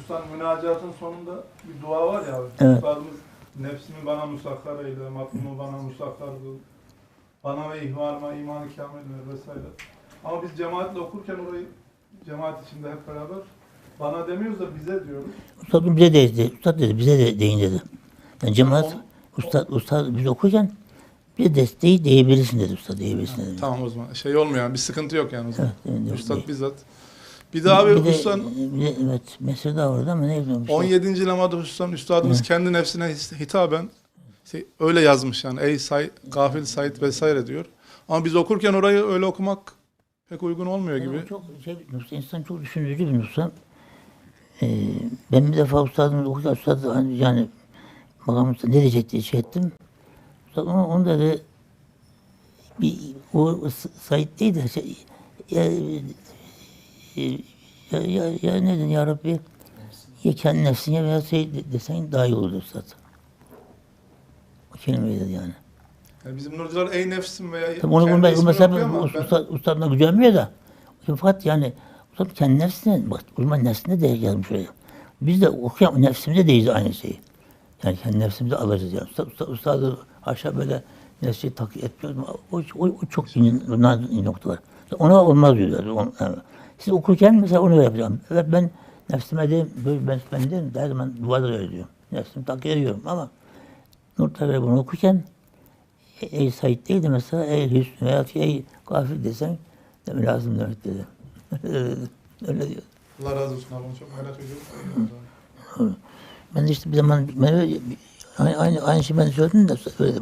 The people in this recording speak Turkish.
Üstad münacatın sonunda bir dua var ya. Evet. Üstadımız nefsimi bana musakkar eyle, matlumu bana musakkar kıl. Bana ve ihvanıma imanı kamil ver vesaire. Ama biz cemaatle okurken orayı cemaat içinde hep beraber bana demiyoruz da bize diyoruz. Ustadım bize de dedi. Ustad dedi bize de deyin dedi. Yani cemaat Tamam. ustad, ustad biz okurken bir desteği diyebilirsin dedi usta diyebilirsin dedi. Tamam o zaman. Şey olmuyor yani. Bir sıkıntı yok yani o zaman. Evet. Üstad bizzat. Bir abi bir bir de, evet mesele daha vardı ama ne bileyim. işte. 17. lemada Üstad üstadımız kendi nefsine hitaben işte öyle yazmış yani. Ey say, gafil Said vesaire diyor. Ama biz okurken orayı öyle okumak pek uygun olmuyor Yani gibi. Çok şey, nüsha, insan çok düşündürücü bir nüsha. Ee, ben bir defa ustadımız okurken ustad hani yani bakalım ne diyecek diye şey ettim. Ustad onu, onu dedi bir o Said değil de şey, ya, ya, ya, ya ne dedin ya Rabbi ya kendi nefsine veya şey de- desen daha iyi olur ustad. O kelimeyi dedi yani. Yani bizim nurcular ey nefsim veya Tabii onu bunu ben, mesela ben- usta, ustadına gücenmiyor da. Fakat yani ustad kendi nefsine, bak o zaman nefsine de yazmış oraya. Biz de okuyan nefsimize deyiz aynı şeyi. Yani kendi nefsimize alırız yani. Usta, usta, ustadı aşağı böyle nefsi takip etmiyoruz. O, o, o çok nazik noktalar. Ona olmaz diyorlar. Yani siz okurken mesela onu yapacağım. Evet ben nefsime de böyle ben, ben de her zaman duvarda öyle diyorum. Nefsimi takip ediyorum ama Nur Tabi bunu okurken ey Said değil de mesela ey Hüsnü veya ey Gafil desen deme lazım demek dedi. Öyle diyor. Allah razı olsun abi çok merak ediyorum. Ben de işte bir zaman ben öyle- aynı, aynı, aynı şeyi ben söyledim de söyledim.